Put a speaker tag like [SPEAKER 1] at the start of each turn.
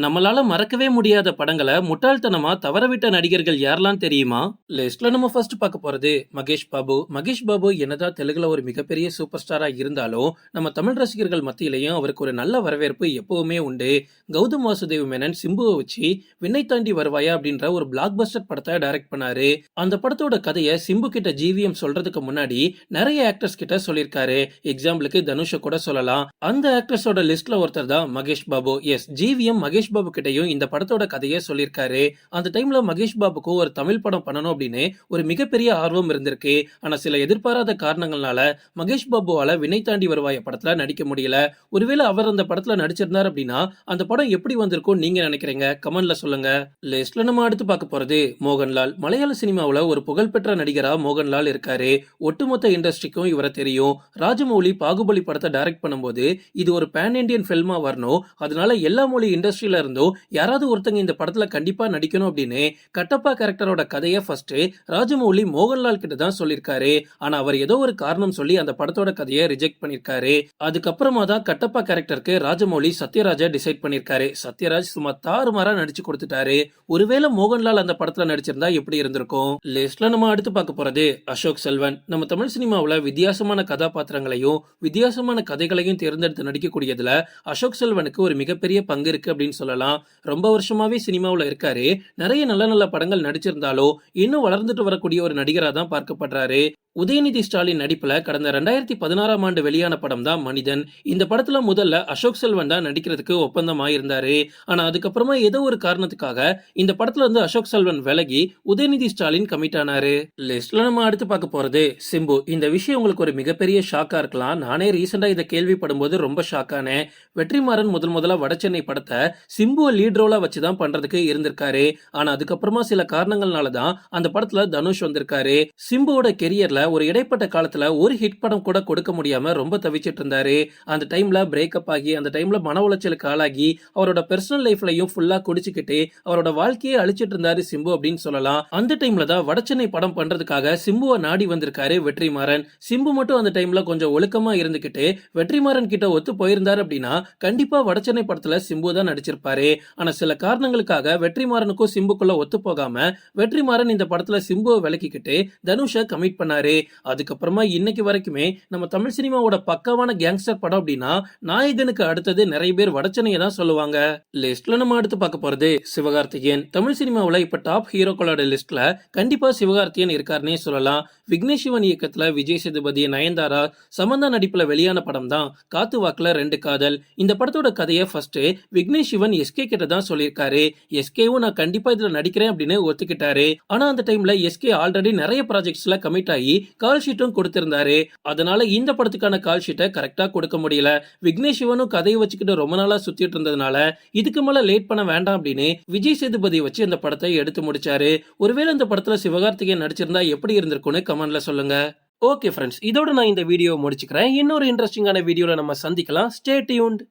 [SPEAKER 1] நம்மளால மறக்கவே முடியாத படங்களை முட்டாள்தனமா தவறவிட்ட நடிகர்கள் யாரெல்லாம் தெரியுமா? லிஸ்ட்ல நம்ம ஃபர்ஸ்ட் பார்க்க போறது மகேஷ் பாபு. மகேஷ் பாபு என்னதான் தெலுங்குல ஒரு மிகப்பெரிய சூப்பர் ஸ்டாரா இருந்தாலும் நம்ம தமிழ் ரசிகர்கள் மத்தியிலையும் அவருக்கு ஒரு நல்ல வரவேற்பு எப்பவுமே உண்டு. கௌதம் வாசுதேவ் மேனன் சிம்புவை வச்சு விண்ணை தாண்டி வருவாயா அப்படின்ற ஒரு பிளாக் பஸ்டர் படத்தை டைரக்ட் பண்ணாரு. அந்த படத்தோட கதையை சிம்பு கிட்ட ஜிவிஎம் சொல்றதுக்கு முன்னாடி நிறைய ஆக்டர்ஸ் கிட்ட சொல்லியிருக்காரு. எக்ஸாம்பிளுக்கு தனுஷ கூட சொல்லலாம். அந்த ஆக்டர்ஸோட லிஸ்ட்ல ஒருத்தர் தான் மகேஷ் பாபு. எஸ் ஜிவிஎம் மகேஷ் மகேஷ் பாபு கிட்டையும் இந்த படத்தோட கதையை சொல்லியிருக்காரு. அந்த டைம்ல மகேஷ் பாபுக்கு ஒரு தமிழ் படம் பண்ணணும் அப்படின்னு ஒரு மிகப்பெரிய ஆர்வம் இருந்திருக்கு. ஆனா சில எதிர்பாராத காரணங்களால மகேஷ் பாபுவால வினை தாண்டி வருவாய படத்துல நடிக்க முடியல. ஒருவேளை அவர் அந்த படத்துல நடிச்சிருந்தார் அப்படின்னா அந்த படம் எப்படி வந்திருக்கும் நீங்க நினைக்கிறீங்க? கமெண்ட்ல சொல்லுங்க. லிஸ்ட்ல நம்ம அடுத்து பார்க்க போறது மோகன்லால். மலையாள சினிமாவுல ஒரு புகழ்பெற்ற நடிகரா மோகன்லால் இருக்காரு. ஒட்டுமொத்த இண்டஸ்ட்ரிக்கும் இவரை தெரியும். ராஜமௌலி பாகுபலி படத்தை டைரக்ட் பண்ணும்போது இது ஒரு பேன் இண்டியன் ஃபில்மா வரணும். அதனால எல்லா மொழி இண்டஸ்ட்ரியில இருந்தோ யாராவது ஒருத்தங்க இந்த படத்துல கண்டிப்பா நடிக்கணும் அப்படின்னு கட்டப்பா கேரக்டரோட கதையை ஃபர்ஸ்ட் ராஜமௌலி மோகன்லால் கிட்ட தான் சொல்லியிருக்காரு. ஆனா அவர் ஏதோ ஒரு காரணம் சொல்லி அந்த படத்தோட கதையை ரிஜெக்ட் பண்ணிருக்காரு அதுக்கப்புறமா தான் கட்டப்பா கேரக்டருக்கு ராஜமௌலி சத்யராஜா டிசைட் பண்ணிருக்காரு சத்யராஜ் சும்மா தாறுமாறா நடிச்சு கொடுத்துட்டாரு. ஒருவேளை மோகன்லால் அந்த படத்துல நடிச்சிருந்தா எப்படி இருந்திருக்கும்? லிஸ்ட்ல நம்ம அடுத்து பார்க்க போறது அசோக் செல்வன். நம்ம தமிழ் சினிமாவுல வித்தியாசமான கதாபாத்திரங்களையும் வித்தியாசமான கதைகளையும் தேர்ந்தெடுத்து நடிக்கக்கூடியதுல அசோக் செல்வனுக்கு ஒரு மிகப்பெரிய பங்கு இருக்கு அப்படின்னு சொல்லலாம். ரொம்ப வருஷமாவே சினிமாவில் இருக்காரு. நிறைய நல்ல நல்ல படங்கள் நடிச்சிருந்தாலும் இன்னும் வளர்ந்துட்டு வரக்கூடிய ஒரு நடிகரா தான் பார்க்கப்படுறாரு. உதயநிதி ஸ்டாலின் நடிப்புல கடந்த ரெண்டாயிரத்தி பதினாறாம் ஆண்டு வெளியான படம் தான் மனிதன். இந்த படத்துல முதல்ல அசோக் செல்வன் தான் நடிக்கிறதுக்கு ஒப்பந்தம் ஆயிருந்தாரு ஆனா அதுக்கப்புறமா ஏதோ ஒரு காரணத்துக்காக இந்த படத்துல இருந்து அசோக் செல்வன் விலகி உதயநிதி ஸ்டாலின் கமிட் ஆனாரு. லிஸ்ட்ல நம்ம அடுத்து பார்க்க போறது சிம்பு. இந்த விஷயம் உங்களுக்கு ஒரு மிகப்பெரிய ஷாக்கா இருக்கலாம். நானே ரீசெண்டா இதை கேள்விப்படும் போது ரொம்ப ஷாக்கானேன் வெற்றிமாறன் முதல் முதலா வடசென்னை படத்தை சிம்புவை லீட் ரோலா வச்சுதான் பண்றதுக்கு இருந்திருக்காரு. ஆனா அதுக்கப்புறமா சில காரணங்கள்னால தான் அந்த படத்துல தனுஷ் வந்திருக்காரு. சிம்புவோட கெரியர்ல ஒரு இடைப்பட்ட காலத்துல ஒரு ஹிட் படம் கூட கொடுக்க முடியாம ரொம்ப தவிச்சிட்டு இருந்தாரு. அந்த டைம்ல பிரேக்கப் ஆகி அந்த டைம்ல மன உளைச்சலுக்கு ஆளாகி அவரோட பர்சனல் லைஃப்லயும் ஃபுல்லா குடிச்சுக்கிட்டு அவரோட வாழ்க்கையை அழிச்சிட்டு இருந்தாரு சிம்பு அப்படின்னு சொல்லலாம். அந்த டைம்ல தான் வடச்சென்னை படம் பண்றதுக்காக சிம்புவை நாடி வந்திருக்காரு வெற்றிமாறன். சிம்பு மட்டும் அந்த டைம்ல கொஞ்சம் ஒழுக்கமா இருந்துகிட்டு வெற்றிமாறன் கிட்ட ஒத்து போயிருந்தாரு அப்படின்னா கண்டிப்பா வடச்சென்னை படத்துல சிம்பு தான் நடிச்சிருப்பாரு. ஆனா சில காரணங்களுக்காக வெற்றிமாறனுக்கும் சிம்புக்குள்ள ஒத்து போகாம வெற்றிமாறன் இந்த படத்துல சிம்புவை விலக்கிக்கிட்டு தனுஷை கமிட் பண்ணாரு. அதுக்கப்புறமா இன்னைக்கு வரைக்குமே நம்ம தமிழ் சினிமாவோட பக்காவான கேங்ஸ்டர் படம் அப்படின்னா நாயகனுக்கு அடுத்தது நிறைய பேர் வடச்சனையை தான் சொல்லுவாங்க. லிஸ்ட்ல நம்ம அடுத்து பார்க்க போறது சிவகார்த்திகேயன். தமிழ் சினிமாவுல இப்ப டாப் ஹீரோக்களோட லிஸ்ட்ல கண்டிப்பா சிவகார்த்திகேயன் இருக்காருன்னே சொல்லலாம். விக்னேஷ் சிவன் இயக்கத்துல விஜய் சேதுபதி நயன்தாரா சமந்தா நடிப்புல வெளியான படம் தான். காத்து வாக்குல ரெண்டு காதல். இந்த படத்தோட கதையை ஃபர்ஸ்ட் விக்னேஷ் சிவன் எஸ்கே கிட்ட தான் சொல்லியிருக்காரு. எஸ்கேவும் நான் கண்டிப்பா இதுல நடிக்கிறேன் அப்படின்னு ஒத்துக்கிட்டாரு. ஆனா அந்த டைம்ல எஸ்கே ஆல்ரெடி நிறைய ப்ராஜெக்ட்ஸ்ல கமிட் ஆகி கால் ஷீட்டும் கொடுத்திருந்தாரு. அதனால இந்த படத்துக்கான கால் ஷீட்டை கரெக்டா கொடுக்க முடியல. விக்னேஷ் சிவனும் கதையை வச்சுக்கிட்டு ரொம்ப நாளா சுத்திட்டு இருந்ததுனால இதுக்கு மேல லேட் பண்ண வேண்டாம் அப்படின்னு விஜய் சேதுபதி வச்சு இந்த படத்தை எடுத்து முடிச்சாரு. ஒருவேளை இந்த படத்துல சிவகார்த்திகேயன் நடிச்சிருந்தா எப்படி இருந்திருக்கும்னு கமெண்ட்ல சொல்லுங்க. ஓகே ஃப்ரெண்ட்ஸ் இதோட நான் இந்த வீடியோ முடிச்சுக்கிறேன். இன்னொரு இன்ட்ரெஸ்டிங்கான வீடியோவில் நம்ம சந்திக்கலாம். Stay tuned